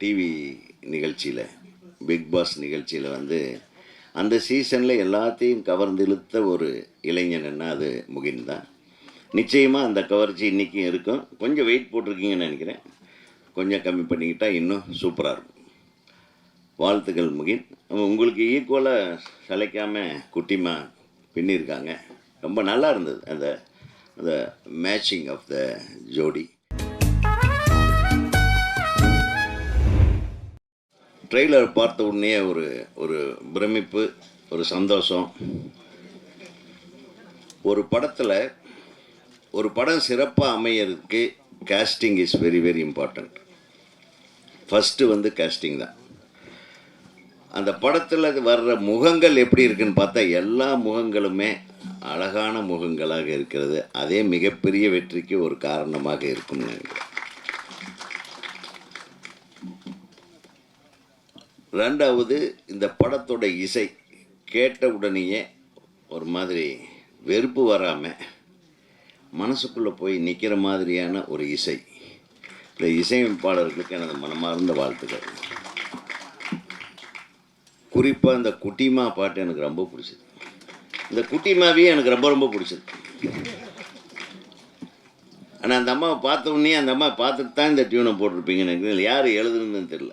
TV நிகழ்ச்சியில் big pass நிகழ்ச்சியில் வந்து அந்த சீசனில் எல்லாத்தையும் கவர்ந்து இழுத்த ஒரு இளைஞன்னா அது முகின் தான். நிச்சயமாக அந்த கவர்ச்சி இன்றைக்கும் இருக்கும். கொஞ்சம் வெயிட் போட்டிருக்கீங்கன்னு நினைக்கிறேன். கொஞ்சம் கம்மி பண்ணிக்கிட்டால் இன்னும் சூப்பராக இருக்கும். வாழ்த்துக்கள் முகின். உங்களுக்கு ஈக்குவலாக சளைக்காமல் குட்டிமா பின்னிருக்காங்க. ரொம்ப நல்லா இருந்தது அந்த அந்த மேட்சிங் ஆஃப் த ஜோடி. ட்ரெய்லர் பார்த்த உடனே ஒரு ஒரு பிரமிப்பு ஒரு சந்தோஷம். ஒரு படத்தில் ஒரு படம் சிறப்பாக அமையறதுக்கு casting is very very important first வந்து கேஸ்டிங் தான். அந்த படத்தில் வர்ற முகங்கள் எப்படி இருக்குன்னு பார்த்தா எல்லா முகங்களுமே அழகான முகங்களாக இருக்கிறது. அதே மிகப்பெரிய வெற்றிக்கு ஒரு காரணமாக இருக்கும்னு நினைக்கிறேன். ரெண்டாவது இந்த படத்தோட இசை கேட்ட உடனேயே ஒரு மாதிரி வெறுப்பு வராமல் மனசுக்குள்ளே போய் நிற்கிற மாதிரியான ஒரு இசை. இந்த இசையமைப்பாளர்களுக்கு எனது மனமார்ந்த வாழ்த்துக்கள். குறிப்பாக இந்த குட்டிமா பாட்டு எனக்கு ரொம்ப பிடிச்சது. இந்த குட்டிமாவையும் எனக்கு ரொம்ப ரொம்ப பிடிச்சது. ஆனால் அந்த அம்மாவை பார்த்த உடனே அந்த அம்மா பார்த்துட்டு தான் இந்த டியூனை போட்டிருப்பீங்கன்னு நினைக்கிறேன் யார் எழுதுனதுன்னு தெரில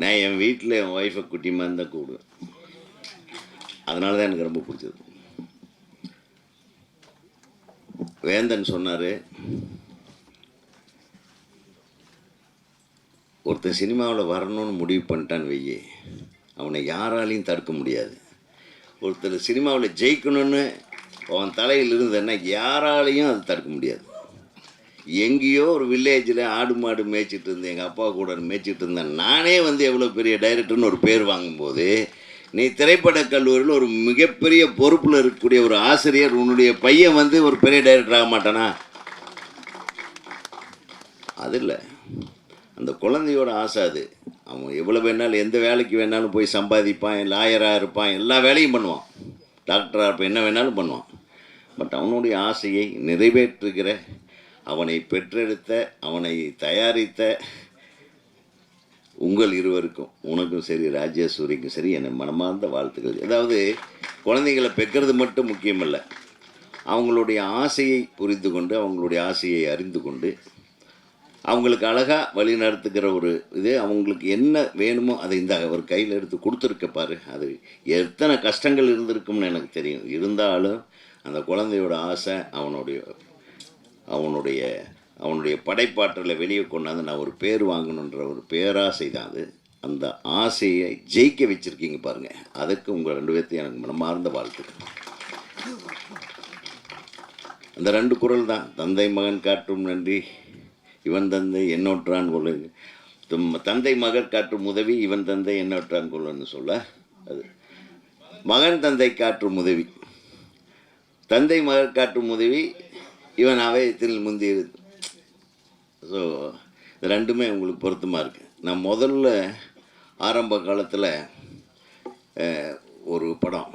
நான் என் வீட்டில் என் ஒய்ஃபை குட்டிமான்னு தான் கூப்பிடுவேன். அதனால தான் எனக்கு ரொம்ப பிடிச்சது. வேந்தன் சொன்னார் ஒருத்தன் சினிமாவில் வரணும்னு முடிவு பண்ணிட்டான் வெய்யே அவனை யாராலையும் தடுக்க முடியாது. ஒருத்தர் சினிமாவில் ஜெயிக்கணும்னு அவன் தலையில் இருந்ததுன்னா யாராலையும் அது தடுக்க முடியாது. எங்கேயோ ஒரு வில்லேஜில் ஆடு மாடு மேய்ச்சிட்டு இருந்தேன். எங்கள் அப்பா கூட மேய்ச்சிட்டு இருந்தேன். நானே வந்து எவ்வளோ பெரிய டைரக்டர்னு ஒரு பேர் வாங்கும்போது நீ திரைப்படக் கல்லூரியில் ஒரு மிகப்பெரிய பொறுப்பில் இருக்கக்கூடிய ஒரு ஆசிரியர் உன்னுடைய பையன் வந்து ஒரு பெரிய டைரக்டர் ஆக மாட்டானா? அது இல்லை. அந்த குழந்தையோட ஆசை அது. அவன் எவ்வளோ வேணாலும் எந்த வேலைக்கு வேணாலும் போய் சம்பாதிப்பான் லாயராக இருப்பான் எல்லா வேலையும் பண்ணுவான். டாக்டராக இருப்பான் என்ன வேணாலும் பண்ணுவான். பட் அவனுடைய ஆசையை நிறைவேற்றுகிற அவனை பெற்றெடுத்த அவனை தயாரித்த உங்கள் இருவருக்கும் உனக்கும் சரி ராஜேஸ்வரிக்கும் சரி என் மனமார்ந்த வாழ்த்துக்கள். அதாவது குழந்தைங்களை பெக்கிறது மட்டும் முக்கியமல்ல. அவங்களுடைய ஆசையை புரிந்து கொண்டு அவங்களுடைய ஆசையை அறிந்து கொண்டு அவங்களுக்கு அழகாக வழி நடத்துகிற ஒரு இது அவங்களுக்கு என்ன வேணுமோ அதை இந்த ஒரு கையில் எடுத்து கொடுத்துருக்க பாரு. அது எத்தனை கஷ்டங்கள் இருந்திருக்கும்னு எனக்கு தெரியும். இருந்தாலும் அந்த குழந்தையோட ஆசை அவனுடைய அவனுடைய அவனுடைய படைப்பாற்றலை வெளியே கொண்டாந்து நான் ஒரு பேர் வாங்கணுன்ற ஒரு பேராசை தான் அது. அந்த ஆசையை ஜெயிக்க வச்சுருக்கீங்க பாருங்கள் அதுக்கு உங்கள் ரெண்டு பேர்த்தையும் எனக்கு மனமார்ந்த வாழ்த்துக்கள். அந்த ரெண்டு குரல் தான். தந்தை மகன் காட்டும் நன்றி இவன் தந்தை என்னொற்றான் கொள்ளுங்க தும்- தந்தை மகன் காட்டும் உதவி இவன் தந்தை என்னொற்றான் கொள்ளுன்னு சொல்ல அது. மகன் தந்தை காட்டும் உதவி. தந்தை மகன் காட்டும் உதவி ஈவன் அவயத்தில் முந்தி ஸோ இது ரெண்டுமே உங்களுக்கு பொருத்தமாக இருக்குது நான் முதல்ல ஆரம்ப காலத்தில் ஒரு படம்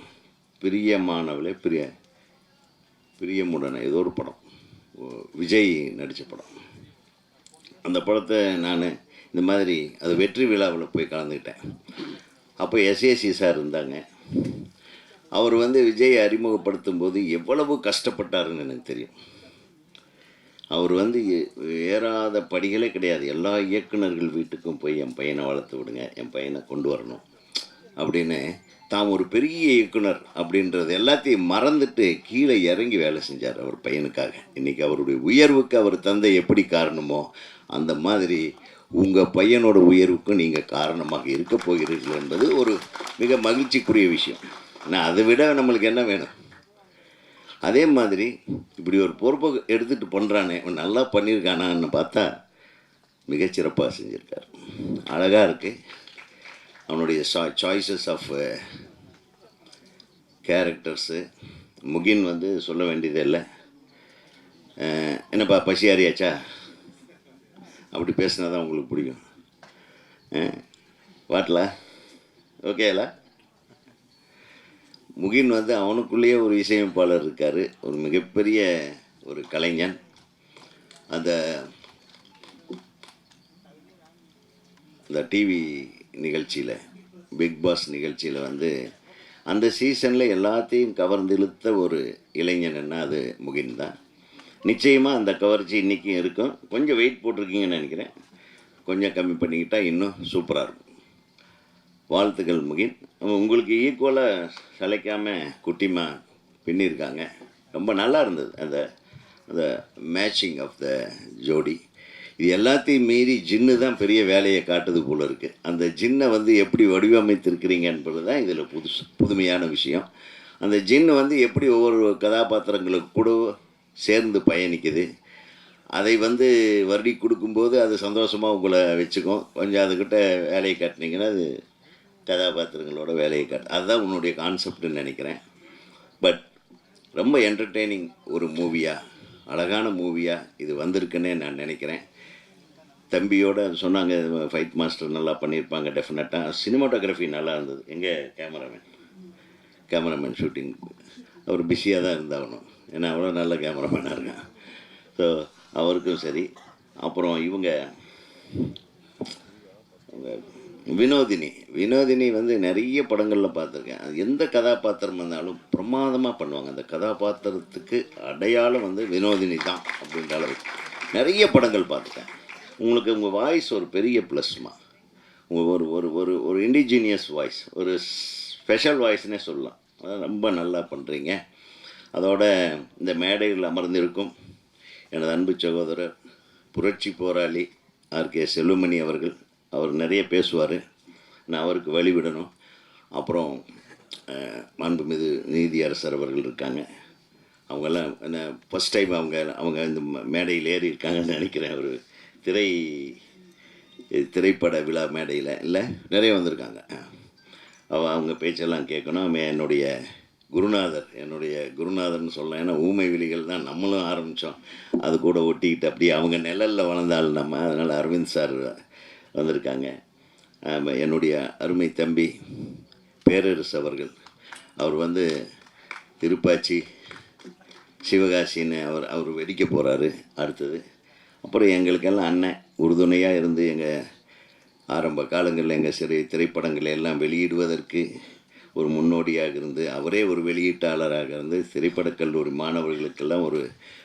பிரியமானவளே பிரிய பிரியமுடனே ஏதோ ஒரு படம். விஜய் நடித்த படம். அந்த படத்தை நான் இந்த மாதிரி அது வெற்றி விழாவில் போய் கலந்துக்கிட்டேன். அப்போ எஸ்ஏசி சார் இருந்தாங்க. அவர் வந்து விஜய் அறிமுகப்படுத்தும் போது எவ்வளவு கஷ்டப்பட்டாருன்னு எனக்கு தெரியும். அவர் வந்து ஏறாத படிகளே கிடையாது. எல்லா இயக்குனர்கள் வீட்டுக்கும் போய் என் பையனை வளர்த்து விடுங்க என் பையனை கொண்டு வரணும் அப்படின்னு தாம் ஒரு பெரிய இயக்குனர் அப்படின்றது எல்லாத்தையும் மறந்துட்டு கீழே இறங்கி வேலை செஞ்சார் அவர் பையனுக்காக. இன்றைக்கி அவருடைய உயர்வுக்கு அவர் தந்தை எப்படி காரணமோ அந்த மாதிரி உங்கள் பையனோட உயர்வுக்கும் நீங்கள் காரணமாக இருக்க போகிறீர்கள் என்பது ஒரு மிக மகிழ்ச்சிக்குரிய விஷயம். ஆனால் அதை விட நம்மளுக்கு என்ன வேணும்? அதே மாதிரி இப்படி ஒரு பொறுப்பை எடுத்துகிட்டு பண்ணுறானே அவன் நல்லா பண்ணியிருக்கானான்னு பார்த்தா மிகச்சிறப்பாக செஞ்சுருக்கார். அழகாக இருக்குது அவனுடைய சா சாய்ஸஸ் ஆஃப் கேரக்டர்ஸு முகின் வந்து சொல்ல வேண்டியதே இல்லை. என்னப்பா பசி அப்படி பேசினா தான் உங்களுக்கு பிடிக்கும் வாட்டலா? ஓகேலா முகின் வந்து அவனுக்குள்ளேயே ஒரு இசையமைப்பாளர் இருக்கார். ஒரு மிகப்பெரிய ஒரு கலைஞன். அந்த இந்த டிவி நிகழ்ச்சியில் பிக் பாஸ் நிகழ்ச்சியில் வந்து அந்த சீசனில் எல்லாத்தையும் கவர்ந்திழுத்த ஒரு இளைஞன்னா அது முகின் தான். நிச்சயமாக அந்த கவர்ச்சி இன்றைக்கும் இருக்கும். கொஞ்சம் வெயிட் போட்டிருக்கீங்கன்னு நினைக்கிறேன். கொஞ்சம் கம்மி பண்ணிக்கிட்டால் இன்னும் சூப்பராக இருக்கும். வாழ்த்துக்கள் முகின். உங்களுக்கு ஈக்குவலாக சளைக்காமல் குட்டிமா பின்னிருக்காங்க. ரொம்ப நல்லா இருந்தது அந்த அந்த மேட்சிங் ஆஃப் த ஜோடி. இது எல்லாத்தையும் மீறி ஜின்னு தான் பெரிய வேலையை காட்டுது போல் இருக்குது அந்த ஜின்னை வந்து எப்படி வடிவமைத்திருக்கிறீங்க என்பது தான் இதில் புதுசு புதுமையான விஷயம். அந்த ஜின்னு வந்து எப்படி ஒவ்வொரு கதாபாத்திரங்களுக்கு கூட சேர்ந்து பயணிக்குது. அதை வந்து வருடி கொடுக்கும்போது அது சந்தோஷமாக உங்களை வச்சுக்கும். கொஞ்சம் அதுக்கிட்ட வேலையை காட்டினீங்கன்னா அது கதாபாத்திரங்களோட வேலையை காட்டு அதுதான் உன்னுடைய கான்செப்ட்னு நினைக்கிறேன். பட் ரொம்ப என்டர்டெய்னிங் ஒரு மூவியாக அழகான மூவியாக இது வந்திருக்குன்னே நான் நினைக்கிறேன். தம்பியோட சொன்னாங்க ஃபைட் மாஸ்டர் நல்லா பண்ணியிருப்பாங்க டெஃபினட்டாக சினிமாட்டோகிராஃபி நல்லா இருந்தது. எங்கே கேமராமேன் கேமராமேன் ஷூட்டிங் அவர் பிஸியாக தான் இருந்தாகணும். ஏன்னா அவ்வளோ நல்ல கேமராமேனாக இருக்கான். ஸோ அவருக்கும் சரி. அப்புறம் இவங்க அவங்க வினோதினி. வினோதினி வந்து நிறைய படங்களில் பார்த்துருக்கேன். அது எந்த கதாபாத்திரம் வந்தாலும் பிரமாதமாக பண்ணுவாங்க. அந்த கதாபாத்திரத்துக்கு அடையாளம் வந்து வினோதினி தான் அப்படின்ற அளவுக்கு. நிறைய படங்கள் பார்த்துட்டேன் உங்களுக்கு உங்கள் வாய்ஸ் ஒரு பெரிய ப்ளஸ்மா ஒரு ஒரு ஒரு ஒரு இண்டிஜினியஸ் வாய்ஸ் ஒரு ஸ்பெஷல் வாய்ஸ்னே சொல்லலாம். அதான் ரொம்ப நல்லா பண்ணுறீங்க அதோட இந்த மேடையில் அமர்ந்திருக்கும் எனது அன்பு சகோதரர் புரட்சி போராளி ஆர்கே செல்வமணி அவர்கள் அவர் நிறைய பேசுவார். நான் அவருக்கு வழிவிடணும் அப்புறம் அஹ், மாண்புமிகு நீதியரசர் அவர்கள் இருக்காங்க. அவங்கெல்லாம் என்ன ஃபஸ்ட் டைம் அவங்க அவங்க இந்த ம- மேடையில் ஏறி இருக்காங்கன்னு நினைக்கிறேன். ஒரு திரை திரைப்பட விழா மேடையில் இல்லை நிறைய வந்திருக்காங்க. அவ அவங்க பேச்செல்லாம் கேட்கணும். என்னுடைய குருநாதர். என்னுடைய குருநாதர்னு சொல்லலாம். ஏன்னா ஊமை விழிகள் தான் நம்மளும் ஆரம்பித்தோம் அது கூட ஒட்டிக்கிட்டு அப்படியே அவங்க நிழலில் வளர்ந்தால் நம்ம. அதனால் அரவிந்த் சார் வந்திருக்காங்க. என்னுடைய அருமை தம்பி பேரரசு அவர்கள். அவர் வந்து திருப்பாச்சி சிவகாசின்னு அவர் அவர் வெடிக்க போகிறாரு அடுத்தது. அப்புறம் எங்களுக்கெல்லாம் அண்ணன் உறுதுணையாக இருந்து எங்கள் ஆரம்ப காலங்களில் எங்கள் சிறு திரைப்படங்களை எல்லாம் வெளியிடுவதற்கு ஒரு முன்னோடியாக இருந்து அவரே ஒரு வெளியீட்டாளராக இருந்து திரைப்படக் கல்லூரி மாணவர்களுக்கெல்லாம் ஒரு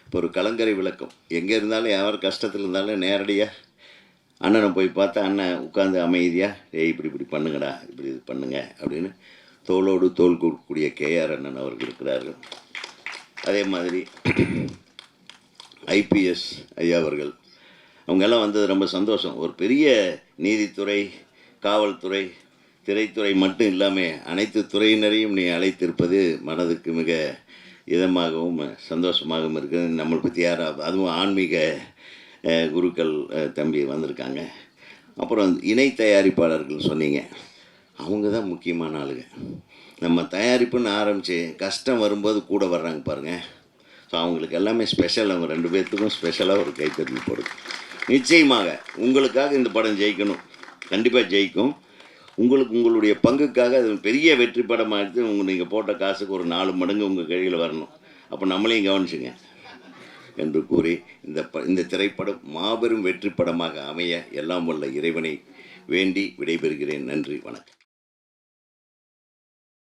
இப்போ ஒரு கலங்கரை விளக்கம். எங்கே இருந்தாலும் யார் கஷ்டத்தில் இருந்தாலும் நேரடியாக அண்ணனை போய் பார்த்தா அண்ணன் உட்காந்து அமைதியாக ஏய் இப்படி இப்படி பண்ணுங்கடா இப்படி இது பண்ணுங்க அப்படின்னு தோளோடு தோள் கொடுக்கக்கூடிய கேஆர் அண்ணன் அவர்கள் இருக்கிறார்கள். அதே மாதிரி ஐபிஎஸ் ஐயா அவர்கள் அவங்கெல்லாம் வந்தது ரொம்ப சந்தோஷம். ஒரு பெரிய நீதித்துறை காவல்துறை திரைத்துறை மட்டும் இல்லாமல் அனைத்து துறையினரையும் நீ அழைத்திருப்பது மனதுக்கு மிக இதமாகவும் சந்தோஷமாகவும் இருக்குது. நம்மளை பற்றி யாராவது அதுவும் ஆன்மீக குருக்கள் தம்பி வந்திருக்காங்க. அப்புறம் இணை தயாரிப்பாளர்கள் சொன்னீங்க. அவங்க தான் முக்கியமான ஆளுங்க. நம்ம தயாரிப்புன்னு ஆரம்பித்து கஷ்டம் வரும்போது கூட வர்றாங்க பாருங்கள் ஸோ அவங்களுக்கு எல்லாமே ஸ்பெஷல் அவங்க ரெண்டு பேர்த்துக்கும் ஸ்பெஷலாக ஒரு கைத்தறி போடுது. நிச்சயமாக உங்களுக்காக இந்த படம் ஜெயிக்கணும். கண்டிப்பாக ஜெயிக்கும். உங்களுக்கு உங்களுடைய பங்குக்காக அது பெரிய வெற்றி படமாக எடுத்து உங்கள் நீங்கள் போட்ட காசுக்கு ஒரு நாலு மடங்கு உங்கள் கையில் வரணும். அப்போ நம்மளையும் கவனிச்சுங்க. என்று கூறி இந்த ப இந்த திரைப்படம் மாபெரும் வெற்றி படமாக அமைய எல்லாம் வல்ல இறைவனை வேண்டி விடைபெறுகிறேன். நன்றி வணக்கம்.